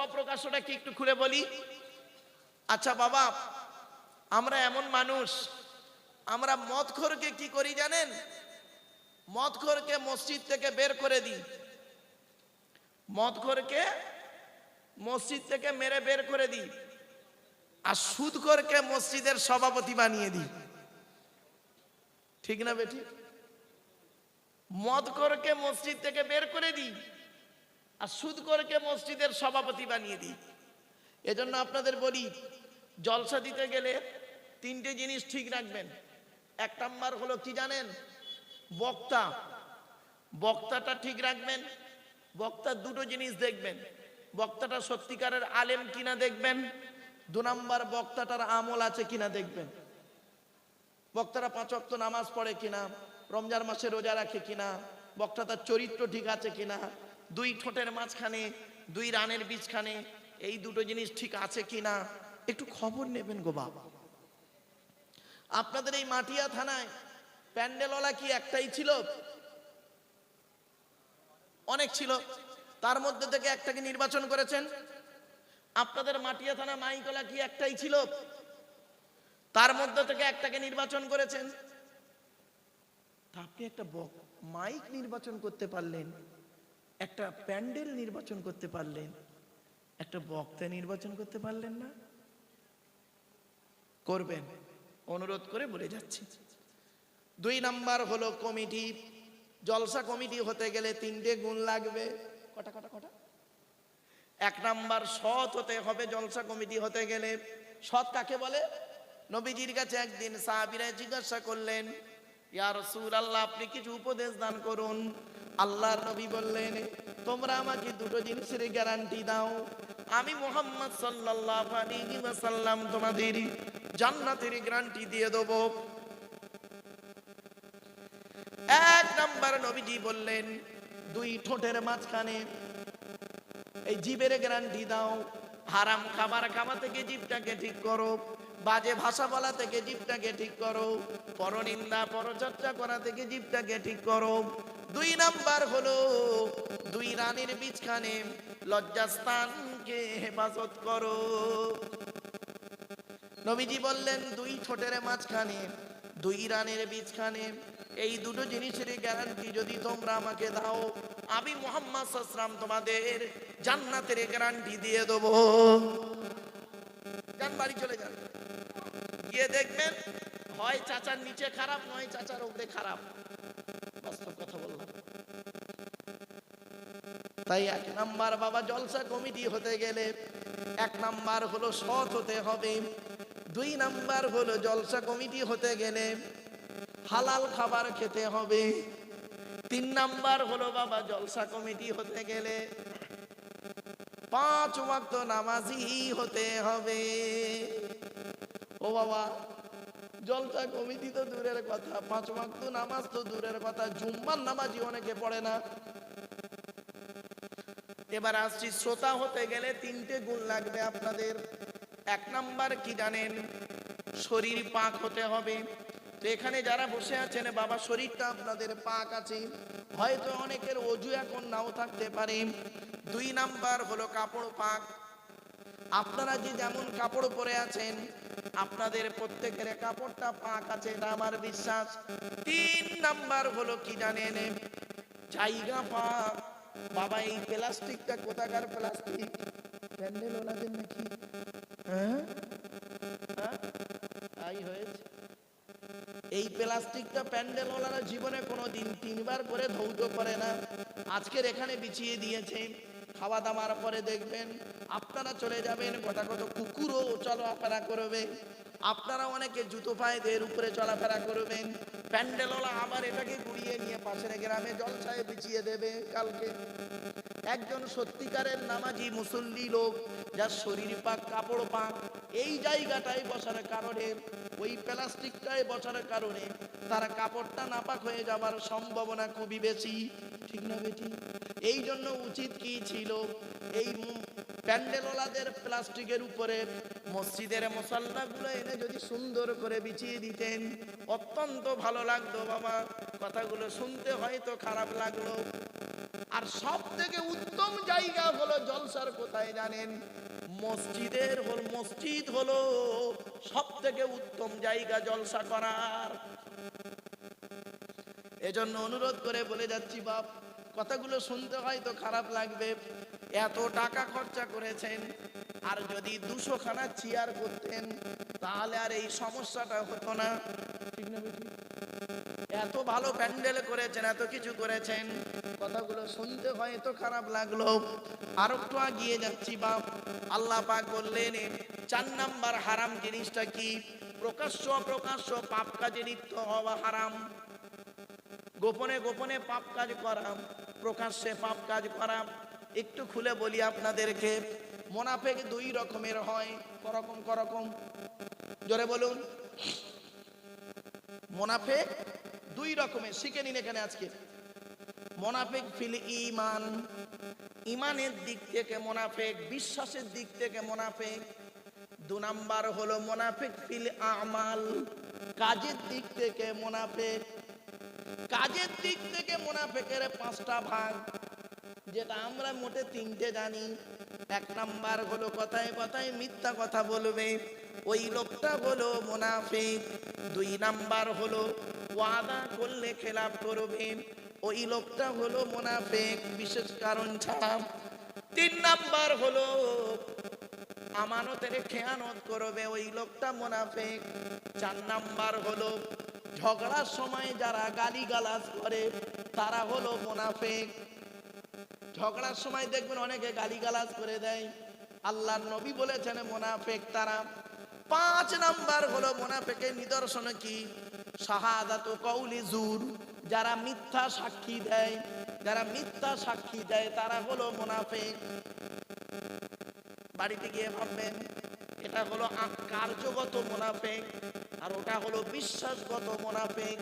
অপ্রকাশ্যটা কি একটু খুলে বলি? আচ্ছা বাবা, আমরা এমন মানুষ, আমরা মদখোরকে কি করি জানেন? মদখোরকে মসজিদ থেকে বের করে দিই। মদখোরকে মসজিদ থেকে মেরে বের করে দিই। আর সুদখোরকে মসজিদের সভাপতি বানিয়ে দিই। ঠিক না বেটি মদখোরকে মসজিদ থেকে বের করে দিই। আর সুদখোরকে মসজিদের সভাপতি বানিয়ে দিই। এজন্য আপনাদের বলি, জলসা দিতে গেলে তিনটে জিনিস ঠিক রাখবেন। এক নাম্বার হলো কি জানেন? বক্তা। বক্তাটা ঠিক রাখবেন। বক্তার দুটো জিনিস দেখবেন। বক্তাটা সত্যিকারের আলেম কিনা দেখবেন। দু নাম্বার, বক্তাটার আমল আছে কিনা দেখবেন। বক্তারা পাঁচ অক্ত নামাজ পড়ে কিনা, রমজান মাসে রোজা রাখে কিনা বক্তা তার চরিত্র ঠিক আছে কিনা দুই ঠোঁটের মাঝখানে, দুই রানের বীজখানে, এই দুটো জিনিস ঠিক আছে কিনা? একটু খবর নেবেন গো বাবা। আপনাদের এই মাটিয়া থানায় প্যান্ডেলওয়ালা কি একটাই ছিল? অনেক ছিল। তার মধ্যে থেকে একটাকে নির্বাচন করেছেন। আপনাদের মাটিয়া থানা মাইকলা কি একটাই ছিল? তার মধ্যে থেকে একটাকে নির্বাচন করেছেন। আপনি একটা মাইক নির্বাচন করতে পারলেন। একটা প্যান্ডেল নির্বাচন করতে পারলেন, একটা বক্তা নির্বাচন করতে পারলেন না। করবেন, অনুরোধ করে বলে যাচ্ছি। দুই নাম্বার হলো কমিটি, জলসা কমিটি হতে গেলে তিনটে গুণ লাগবে। কটা কটা কটা? এক নাম্বার সৎ হতে হবে, জলসা কমিটি হতে গেলে। সৎ কাকে বলে? নবীজির কাছে একদিন সাহাবিরা জিজ্ঞাসা করলেন, ইয়া রাসূল আল্লাহ আপনি কিছু উপদেশ দান করুন। আল্লাহর নবী বললেন, তোমরা আমাকে দুটো জিনিসের গ্যারান্টি দাও। আমি মোহাম্মদ সাল্লাল্লাহু আলাইহি ওয়াসাল্লাম তোমাদের জান্নাতের গ্যারান্টি দিয়ে দেবো। এক নাম্বার নবীজি বললেন, দুই ঠোঁটের মাঝখানে এই জীবের গ্যারান্টি দাও। হারাম খাবার খাওয়া থেকে জীবটাকে ঠিক করো, বাজে ভাষা বলা থেকে জীবটাকে ঠিক করো, পরনিন্দা, পরচর্চা করা থেকে জীবটাকে ঠিক করো। দুই নাম্বার হলো, দুই রানের বীজখানে লজ্জাস্থানকে হেফাজত করো। নবীজি বললেন, দুই ঠোঁটের মাঝখানে, দুই রানের বীজখানে, এই দুটো জিনিসের গ্যারান্টি যদি তোমরা আমাকে দাও, আমি মোহাম্মদ সাসরাম তোমাদের জান্নাতের গ্যারান্টি দিয়ে দেবো। যান, বাড়ি চলে যান। গিয়ে দেখবেন, হয় চাচার নিচে খারাপ, নয় চাচার উপরে খারাপ। তাই এক নাম্বার বাবা জলসা কমিটি হতে গেলে এক নাম্বার হলো সৎ হতে হবে, দুই নাম্বার হলো জলসা কমিটি হতে গেলে হালাল খাবার খেতে হবে, তিন নাম্বার হলো বাবা জলসা কমিটি হতে গেলে পাঁচ ওয়াক্ত নামাজি হতে হবে। ও বাবা, জলসা কমিটি তো দূরের কথা, পাঁচ ওয়াক্ত নামাজ তো দূরের কথা, জুম্মার নামাজি অনেকে পড়ে না। এবার আসছি শ্রোতা হতে গেলে তিনটে গুণ লাগবে আপনাদের। এক নাম্বার কি জানেন? শরীর পাক হতে হবে। তো এখানে যারা বসে আছেন, বাবা, শরীরটা আপনাদের পাক আছে। হয়তো অনেকের অজু এখন নাও থাকতে পারে। দুই নাম্বার হলো কাপড় পাক। আপনারা যে যেমন কাপড় পরে আছেন, আপনাদের প্রত্যেকের কাপড়টা পাক আছে, এটা আমার বিশ্বাস। তিন নাম্বার হলো কি জানেন? জায়গা পাক। বাবা এই প্লাস্টিকটা কোথাকার প্লাস্টিক? প্যান্ডেল ওনাদের নাকি? হ্যাঁ? হ্যাঁ? তাই হয়েছে। এই প্লাস্টিকটা প্যান্ডেল জীবনে কোনো দিন তিনবার করে ধৌত করে না। আজকের এখানে বিছিয়ে দিয়েছে। খাওয়া দাওয়ার পরে দেখবেন আপনারা চলে যাবেন গোটা কত কুকুরও চলাফেরা করবে। আপনারা অনেকে জুতো পায়ে এর উপরে চলাফেরা করবেন। প্যান্ডেলওয়ালা আবার এটাকে গুড়িয়ে নিয়ে পাশের গ্রামে জলসায় বিছিয়ে দেবে কালকে। একজন সত্যিকারের নামাজি মুসল্লি লোক, যার শরীর পাক, কাপড় পাক, এই জায়গাটায় বসার কারণে, ওই প্লাস্টিকটায় বসার কারণে তার কাপড়টা নাপাক হয়ে যাবার সম্ভাবনা খুবই বেশি। ঠিক না বেটি? এই জন্য উচিত কি ছিল? এই প্যান্ডেলওয়ালাদের প্লাস্টিকের উপরে মসজিদের মশাল্লাগুলো এনে যদি সুন্দর করে বিছিয়ে দিতেন, অত্যন্ত ভালো লাগতো বাবা। কথাগুলো শুনতে হয়তো খারাপ লাগল। আর সব থেকে উত্তম জায়গা হলো জলসার কোথায় জানেন? মসজিদের হল, মসজিদ হলো সব থেকে উত্তম জায়গা জলসা করার। এজন্য অনুরোধ করে বলে যাচ্ছি বাপ, কথাগুলো শুনতে হয়তো খারাপ লাগবে। এত টাকা খরচা করেছেন, আর যদি দুশো খানা চেয়ার করতেন, তাহলে আর এই সমস্যাটা হতো না। ঠিক না? এত ভালো প্যান্ডেল করেছেন, এত কিছু করেছেন, কথাগুলো শুনতে হয়তো খারাপ লাগল। আর একটু আগিয়ে যাচ্ছি, বাপ। আল্লাহ পাক বললেন, চার নাম্বার হারাম জিনিসটা কি? প্রকাশ্য অপ্রকাশ্য পাপ কাজে লিপ্ত হওয়া হারাম। গোপনে গোপনে পাপ কাজ করা, প্রকাশ্যে পাপ কাজ করা। একটু খুলে বলি আপনাদেরকে। মোনাফেক দুই রকমের হয়। করকম করকম। জোরে বলুন। মোনাফেক দুই রকমের। শিখে নিন এখানে আজকে। মোনাফেক ফিল ইমান। ইমানের দিক থেকে মোনাফেক, বিশ্বাসের দিক থেকে মোনাফেক। দু নাম্বার হলো মোনাফেক ফিল আমাল। কাজের দিক থেকে মোনাফেক। কাজের দিক থেকে মোনাফেকের পাঁচটা ভাগ। যেটা আমরা মোটে তিনটে জানি। এক নাম্বার হলো কথায় কথায় মিথ্যা কথা বলবে। ওই লোকটা হলো মোনাফিক। দুই নাম্বার হলো ওয়াদা করলে খেলাপ করবে। ওই লোকটা হলো মোনাফিক, বিশেষ কারণ ছাড়া। তিন নাম্বার হলো আমানতের খেয়ানত করবে ওই লোকটা মোনাফেক। চার নাম্বার হলো ঝগড়ার সময় যারা গালি গালাজ করে, তারা হলো মোনাফেক। ঝগড়ার সময় দেখবেন অনেকে গালি গালাজ করে দেয়। আল্লাহর নবী বলেছেন, মোনাফেক তারা পাঁচ নাম্বার হলো মোনাফেকের নিদর্শন কি? শাহাদাত কৌলি জুর। যারা মিথ্যা সাক্ষী দেয়, যারা মিথ্যা সাক্ষী দেয়, তারা হলো মোনাফেক। বাড়িতে গিয়ে ভাববেন, এটা হলো কার্যগত মুনাফেক আর ওটা হলো বিশ্বাসগত মুনাফেক।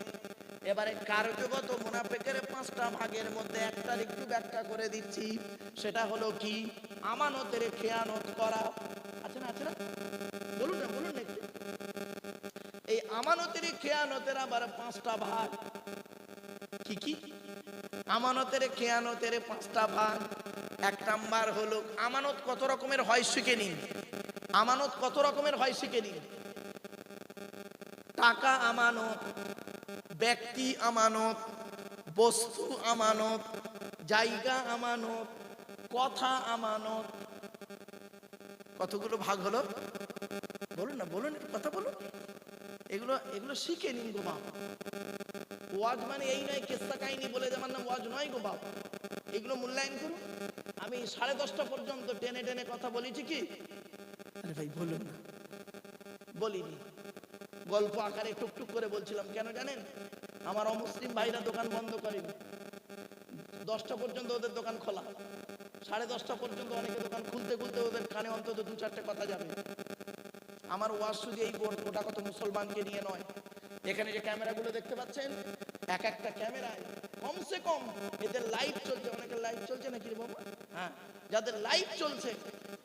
এবারে কার্যগত মুনাফেকের পাঁচটা ভাগের মধ্যে একটা একটু ব্যাখ্যা করে দিচ্ছি। সেটা হলো কি? আমানতের খেয়ানত করা। আছে না আছে না? বলুন না বলুন না এই আমানতের খেয়ানতের আবার পাঁচটা ভাগ। কি কি? আমানতের খেয়ানতের পাঁচটা ভাগ। এক নাম্বার হলো, আমানত কত রকমের হয় শিখে নিন। আমানত কত রকমের হয় শিখে নিন? টাকা আমানত। ব্যক্তি আমানত, বস্তু আমানত, জায়গা আমানত, কথা আমানত। কতগুলো ভাগ হলো? বলুন না, বলুন কথা বলুন। এগুলো এগুলো শিখে নিন গো বাবা। ওয়াজ মানে এই নয় কেস্তা কাহিনী বলে যেমন না ওয়াজ নয় গো বাবা। এগুলো মূল্যায়ন করুন। আমি সাড়ে দশটা পর্যন্ত টেনে টেনে কথা বলেছি কি? আরে ভাই, বলুন না। বলিনি। গল্প আকারে টুকটুক করে বলছিলাম, কেন জানেন? আমার অমুসলিম ভাইরা দোকান বন্ধ করেনি দশটা পর্যন্ত ওদের দোকান খোলা। সাড়ে দশটা পর্যন্ত অনেকে দোকান খুলতে খুলতে ওদের কানে অন্তত দু চারটে কথা যাবে। আমার ওয়াজ শুধু এই গোটা কত মুসলমানকে নিয়ে নয়। এখানে যে ক্যামেরাগুলো দেখতে পাচ্ছেন, এক একটা ক্যামেরায় কমসে কম এদের লাইট চলছে। অনেকের লাইট চলছে নাকি রে বাবা? হ্যাঁ যাদের লাইট চলছে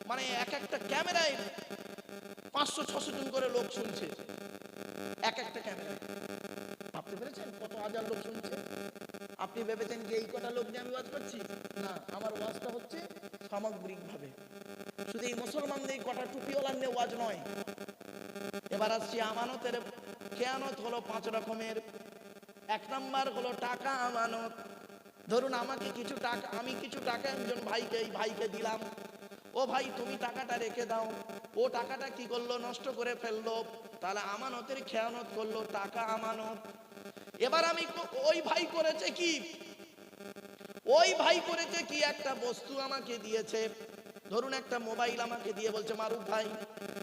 মানে এক একটা ক্যামেরায় পাঁচশো, ছশো জন করে লোক শুনছে। একটা ক্যামেরা ভাবতে পেরেছেন? কত হাজার লোক শুনছে? আপনি ভেবেছেন যে এই কটা লোক নিয়ে আমি ওয়াজ করছি? না, আমার ওয়াজটা হচ্ছে সামগ্রিকভাবে। শুধু এই মুসলমানদের কটা টুপিওয়ালার নিয়ে ওয়াজ নয়। এবার আসছি আমানতের, খেয়ানত হলো পাঁচ রকমের। এক নাম্বার হলো টাকা আমানত। ধরুন আমাকে কিছু টাকা, আমি কিছু টাকা একজন ভাইকে, এই ভাইকে দিলাম। ও ভাই, তুমি টাকাটা রেখে দাও। ও টাকাটা কি করল? নষ্ট করে ফেলল। তাহলে আমানতের খেয়ানত করল, টাকা আমানত। এবার আমি ওই ভাই করেছে কি? ওই ভাই করেছে কি? একটা বস্তু আমাকে দিয়েছে। ধরুন একটা মোবাইল আমাকে দিয়ে বলছে, মারুফ ভাই,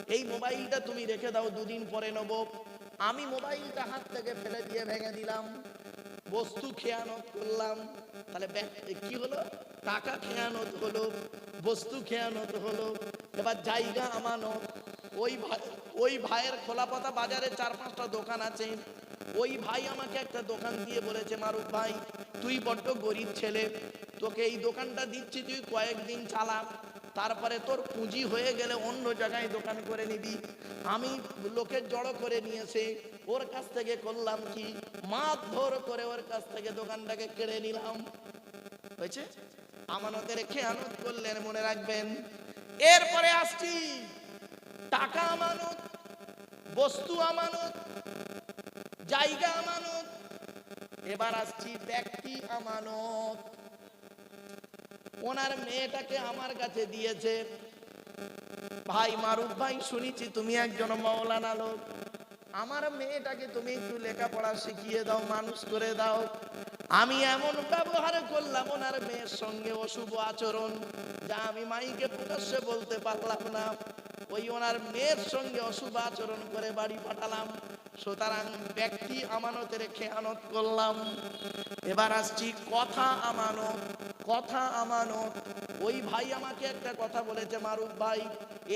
এই মোবাইলটা তুমি রেখে দাও, দুদিন পরে নেব। আমি মোবাইলটা হাত থেকে ফেলে দিয়ে ভেঙে দিলাম। বস্তু খেয়ানত করলাম। তাহলে কি হলো? টাকা খেয়ানত হলো, বস্তু খেয়ানত হলো। এবার জায়গা আমানত। ওই ভাই ওই ভাইয়ের খোলাপাতা বাজারে চার পাঁচটা দোকান আছে। ওই ভাই আমাকে একটা দোকান দিয়ে বলেছে, মারুফ ভাই, তুই বড্ড গরিব ছেলে, তোকে এই দোকানটা দিচ্ছি, তুই কয়েকদিন চালা, তারপরে তোর পুঁজি হয়ে গেলে অন্য জায়গায় দোকান করে নিবি। আমি লোকের জড়ো করে নিয়েছে, ওর কাছ থেকে করলাম কি? মারধর করে ওর কাছ থেকে দোকানটাকে কেড়ে নিলাম। হয়েছে? আমানতের খেয়ানত করলেন, মনে রাখবেন। এরপরে আসছি। টাকা আমানত, বস্তু আমানত, জায়গা আমানত, এবার আসছি ব্যক্তি আমানত। ওনার মেয়েটাকে আমার কাছে দিয়েছে। ভাই মারুফ ভাই, শুনেছি তুমি একজন মৌলানা লোক। আমার মেয়েটাকে তুমি একটু লেখাপড়া শিখিয়ে দাও, মানুষ করে দাও। আমি এমন ব্যবহার করলাম, ওনার মেয়ের সঙ্গে অশুভ আচরণ, যা আমি মাইকে প্রকাশ্যে বলতে পারলাম না। ওই ওনার মেয়ের সঙ্গে অশুভ আচরণ করে বাড়ি পাঠালাম। সুতরাং ব্যক্তি আমানতের খেয়ানত করলাম। এবার আসছি কথা আমানত কথা আমানত। ওই ভাই আমাকে একটা কথা বলেছে, মারুফ ভাই।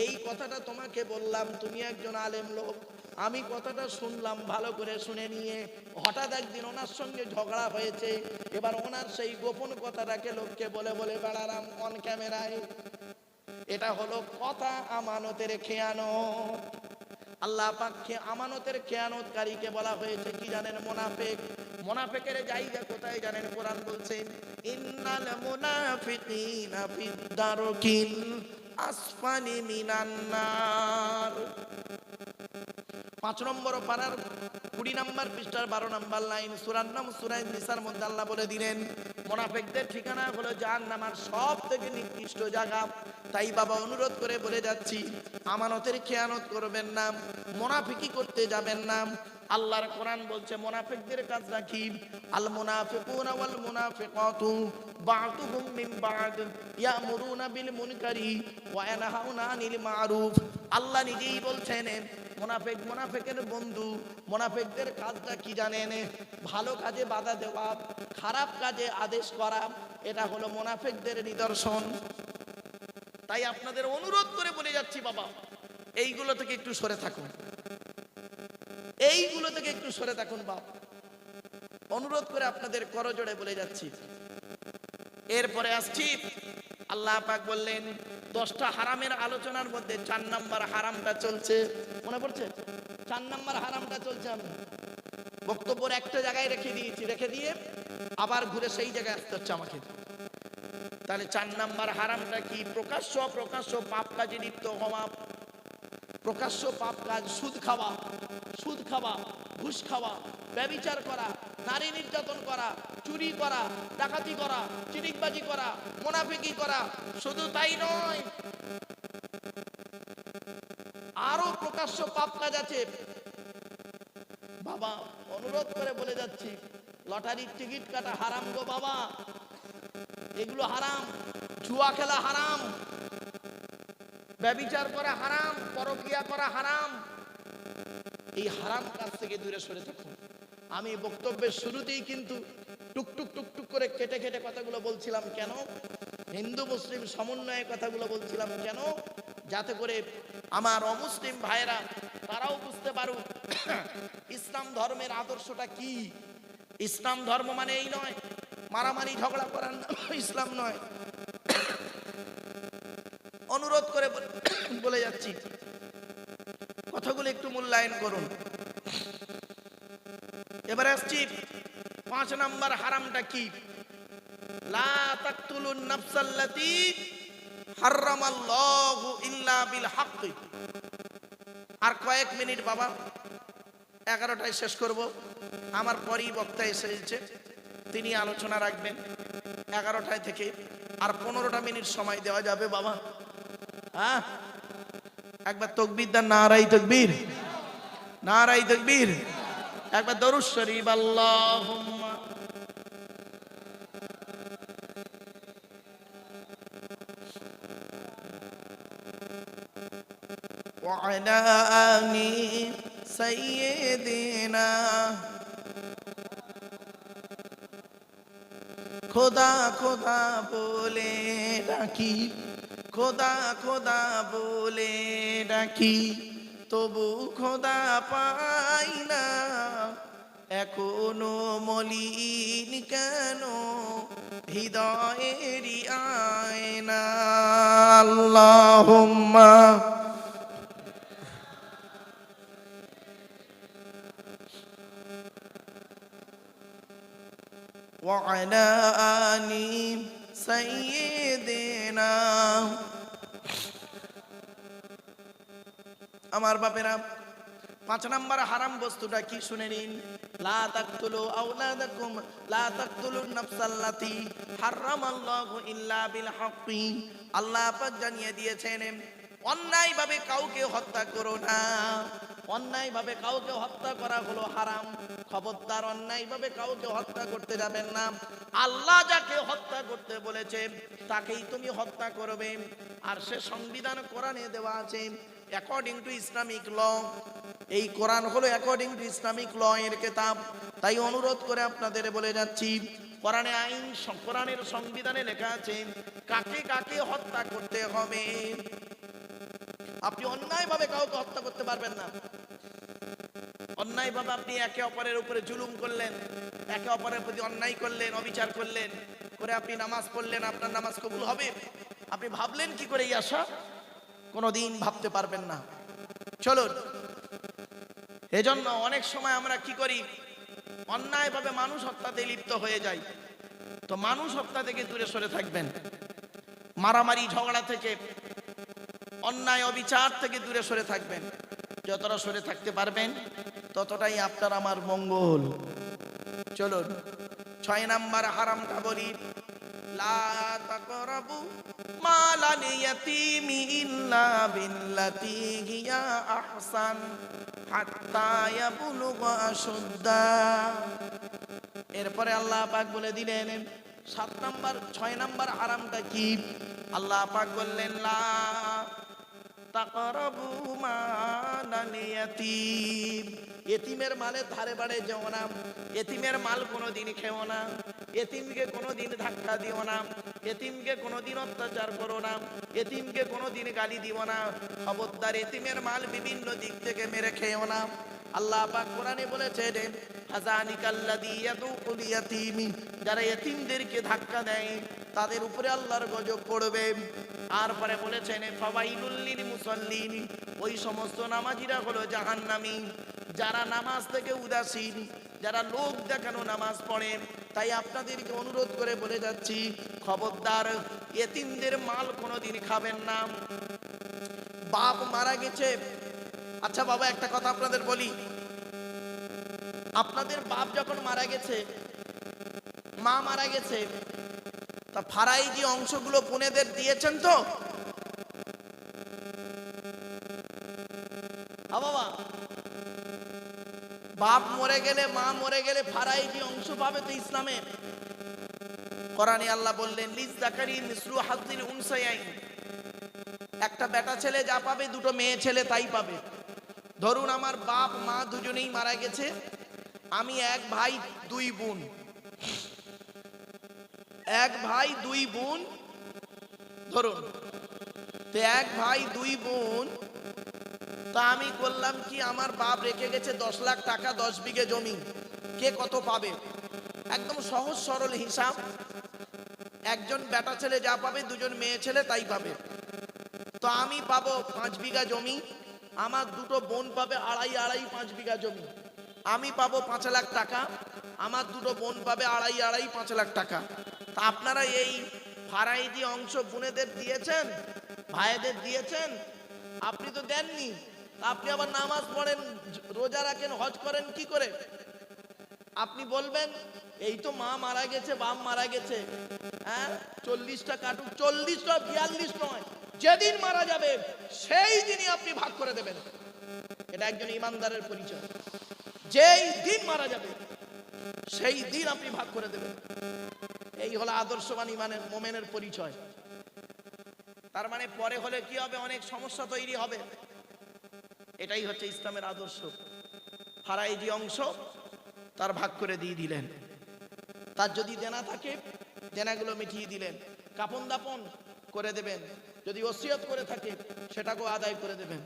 এই কথাটা তোমাকে বললাম, তুমি একজন আলেম লোক। আমি কথাটা শুনলাম, ভালো করে শুনে নিয়ে। হঠাৎ একদিন ওনার সঙ্গে ঝগড়া হয়েছে। এবার ওনার সেই গোপন কথাটাকে লোককে বলে বলে বেড়ালাম অন ক্যামেরায় এটা হলো কথা আমানতের খেয়ানত। আল্লাহ পাককে আমানতের খেয়ানতকারীকে বলা হয়েছে, কি জানেন মোনাফেক? মোনাফেকের জায়গা কোথায় জানেন? কোরআন বলছেন ইন্নাল মুনাফিকিনা ফিদ দারকিল আসফালি মিনান নার। পাঁচ নম্বর পাড়ার কুড়ি নম্বর পৃষ্ঠার বারো নম্বর লাইন, সুরার নাম সুরাই নিসার মধ্যে আল্লাহ বলে দিলেন, মোনাফেকদের ঠিকানা হলো জাহান নামার সব থেকে নির্দিষ্ট জায়গা। তাই বাবা অনুরোধ করে বলে যাচ্ছি, আমানতের খেয়ানত করবেন না মোনাফিকি করতে যাবেন না। আল্লাহর কোরআন বলছে, মোনাফিকদের কাজ রাখি। আল মুনাফিকুনা ওয়াল মুনাফিকাতু বা'দুহুম মিন বা'দ, ইয়ামুরুনা বিল মুনকারি ওয়া ইয়ানহাউনা আনিল মা'রুফ। আল্লাহ নিজেই বলছেন, মোনাফেক মোনাফেকের বন্ধু, মোনাফেকদের কাজটা কি জানেন? ভালো কাজে বাধা দেওয়া, খারাপ কাজে আদেশ করা, এটা হলো মোনাফেকদের নিদর্শন। তাই আপনাদের অনুরোধ করে বলে যাচ্ছি, বাবা, এইগুলো থেকে একটু সরে থাকুন। এইগুলো থেকে একটু সরে থাকুন বাপ অনুরোধ করে আপনাদের করজোড়ে বলে যাচ্ছি। এরপরে আসছি। আল্লাহ পাক বললেন, দশটা হারামের আলোচনার মধ্যে চার নাম্বার হারামটা চলছে। মনে পড়ছে? চার নাম্বার হারামটা চলছে আমি। বক্তব্যর একটা জায়গায় রেখে দিয়েছি, রেখে দিয়ে আবার ঘুরে সেই জায়গায় আসতে হচ্ছে আমাকে। তাহলে চার নাম্বার হারামটা কি? প্রকাশ্য প্রকাশ্য পাপ কাজে লিপ্ত হওয়া, প্রকাশ্য পাপ কাজ সুদ খাওয়া সুদ খাওয়া, ঘুষ খাওয়া ব্যবিচার করা, নারী নির্যাতন করা, চুরি করা, ডাকাতি করা চিনিকবাজি করা, মোনাফিকি করা, শুধু তাই নয়, আরও প্রকাশ্য পাপ কাজ আছে। বাবা, অনুরোধ করে বলে যাচ্ছি, লটারির টিকিট কাটা হারাম গো বাবা। এগুলো হারাম জুয়া খেলা হারাম, ব্যবিচার করা হারাম পরকিয়া করা হারাম। এই হারাম কাজ থেকে দূরে সরে থাকুন। আমি বক্তব্যের শুরুতেই কিন্তু টুকটুক টুকটুক করে কেটে কেটে কথাগুলো বলছিলাম, কেন? হিন্দু, মুসলিম সমন্বয়ে কথাগুলো বলছিলাম, কেন? যাতে করে আমার অমুসলিম ভাইয়েরা, তারাও বুঝতে পারুক, ইসলাম ধর্মের আদর্শটা কি? ইসলাম ধর্ম মানে এই নয়, মারামারি, ঝগড়া করার ইসলাম নয়। অনুরোধ করে বলে যাচ্ছি। কথাগুলো একটু মূল্যায়ন করুন। এবারে আসছি পাঁচ নাম্বার হারামটা কি? লা তাকতুলুন নাফসাল্লাতী হারামাল্লাহু ইল্লা বিল হাক্কি আর কয়েক মিনিট বাবা, এগারোটায় শেষ করব। আমার পরই বক্তা এসেছে, তিনি আলোচনা রাখবেন। এগারোটায় থেকে আর পনেরোটা মিনিট সময় দেওয়া যাবে বাবা। হ্যাঁ? একবার তকবির দেন নারাই তকবীর। নারাই তকবীর। একবার দরুদ শরীফ আল্লাহুম্মা وعلى آل سيدنا খোদা খোদা বলে ডাকি খোদা খোদা বলে ডাকি তবু খোদা পাই না এখনো মলিন কেন হৃদয়েরই আয়না আল্লাহুম্মা وعلى آل سيدنا আমার বাপেরা পাঁচ নাম্বার হারাম বস্তুটা কি শুনে নিন। লা তাকতুলু আওলাদাকুম, লা ইল্লা বিল জানিয়ে দিয়েছেন কাউকে হত্যা করো না। অন্যায় ভাবে কাউকে হত্যা করা হলো হারাম। খবরদার অন্যায় ভাবে কাউকে হত্যা করতে যাবেন না। আল্লাহ যাকে হত্যা করতে বলেছে, তাকেই তুমি হত্যা করবে। আর সে সংবিধান কোরআনে দেওয়া আছে অ্যাকর্ডিং টু ইসলামিক ল এই কোরআন হলো অ্যাকর্ডিং টু ইসলামিক ল এর কেতাব। তাই অনুরোধ করে আপনাদের বলে যাচ্ছি, কোরআনে আইন কোরআনের সংবিধানে লেখা আছে, কাকে কাকে হত্যা করতে হবে। আপনি অন্যায়ভাবে কাউকে হত্যা করতে পারবেন না। অন্যায়ভাবে আপনি একে অপরের উপরে জুলুম করলেন, একে অপরের প্রতি অন্যায় করলেন, অবিচার করলেন, করে আপনি নামাজ পড়লেন, আপনার নামাজ কবুল হবে। আপনি ভাবলেন কি করে এই আশা? কোনোদিন ভাবতে পারবেন না। চলুন এজন্য অনেক সময় আমরা কি করি? অন্যায়ভাবে মানুষ হত্যাতে লিপ্ত হয়ে যাই। তো মানুষ হত্যা থেকে দূরে সরে থাকবেন। মারামারি, ঝগড়া থেকে, অন্যায়, অবিচার থেকে দূরে সরে থাকবেন। যতটা সরে থাকতে পারবেন, ততটাই আপনার আমার মঙ্গল। চলুন, ছয় নাম্বার হারামটা বলি। লা বিল্লাতি আহসান এরপরে আল্লাহ পাক বলে দিলেন, সাত নাম্বার, ছয় নাম্বার আরামটা কি? আল্লাহ পাক বললেন, লা তাকরাবু মালাল ইয়াতীম। এতিমের মালের ধারে বাড়ে যেও না। এতিমের মাল কোনোদিন খেও না। এতিমকে কোনোদিন ধাক্কা দিও না। এতিমকে কোনোদিন অত্যাচার করো না। এতিমকে কোনোদিন গালি দিও না। খবরদার এতিমের মাল বিভিন্ন দিক থেকে মেরে খেও না। আল্লাহ পাক কোরআনে বলেছেন যারা ধাক্কা দেয়, তাদের উপরে আল্লাহর গজব পড়বে। আর পরে বলেছেন ওই সমস্ত নামাজিরা হলো জাহান্নামী, যারা নামাজ থেকে উদাসীন, যারা লোক দেখানো নামাজ পড়ে। তাই আপনাদেরকে অনুরোধ করে বলে যাচ্ছি, খবরদার এতিমদের মাল কোনোদিন খাবেন না। বাপ মারা গেছে আচ্ছা বাবা, একটা কথা আপনাদের বলি। আপনাদের বাপ যখন মারা গেছে, মা মারা গেছে, তা ফারাই যে অংশগুলো পুনেদের দিয়েছেন তো? বাবা। বাপ মরে গেলে, মা মরে গেলে ফারাই যে অংশ পাবে তো ইসলামে। কোরআনে আল্লাহ বললেন, লিজ জাকারি মিসরু হাজির উনসাইয়াইন। একটা বেটা ছেলে যা পাবে, দুটো মেয়ে ছেলে তাই পাবে। ধরুন আমার বাপ, মা দুজনেই মারা গেছে, আমি এক ভাই, দুই বোন। এক ভাই, দুই বোন, ধরুন, তো এক ভাই, দুই বোন, তা আমি করলাম কি, আমার বাপ রেখে গেছে দশ লাখ টাকা, দশ বিঘে জমি। কে কত পাবে? একদম সহজ সরল হিসাব। একজন বেটা ছেলে যা পাবে, দুজন মেয়ে ছেলে তাই পাবে। তো আমি পাবো পাঁচ বিঘা জমি। আমার দুটো বোন পাবে আড়াই আড়াই, পাঁচ বিঘা জমি। আমি পাবো পাঁচ লাখ টাকা, আমার দুটো বোন পাবে আড়াই আড়াই, পাঁচ লাখ টাকা। তা আপনারা এই ফারাইজি অংশ বোনেদের দিয়েছেন? ভাইদের দিয়েছেন? আপনি তো দেননি। আপনি আবার নামাজ পড়েন, রোজা রাখেন, হজ করেন, কি করে? আপনি বলবেন, এই তো মা মারা গেছে, বাপ মারা গেছে। হ্যাঁ? চল্লিশটা কাটুক, চল্লিশটা, বিয়াল্লিশ নয়। যেদিন মারা যাবে, সেই দিনই আপনি ভাগ করে দেবেন। এটা একজন ইমানদারের পরিচয়। যেই দিন মারা যাবে, সেই দিন আপনি ভাগ করে দেবেন। এই হলো আদর্শবান ইমানের, মোমেনের পরিচয়। তার মানে পরে হলে কি হবে? অনেক সমস্যা তৈরি হবে। এটাই হচ্ছে ইসলামের আদর্শ। হারাই যে অংশ তার ভাগ করে দিয়ে দিলেন। তার যদি দেনা থাকে, দেনাগুলো মিটিয়ে দিলেন। কাপন দাপন করে দেবেন। যদি ওসিয়ত করে থাকে সেটাকেও আদায় করে দেবেন।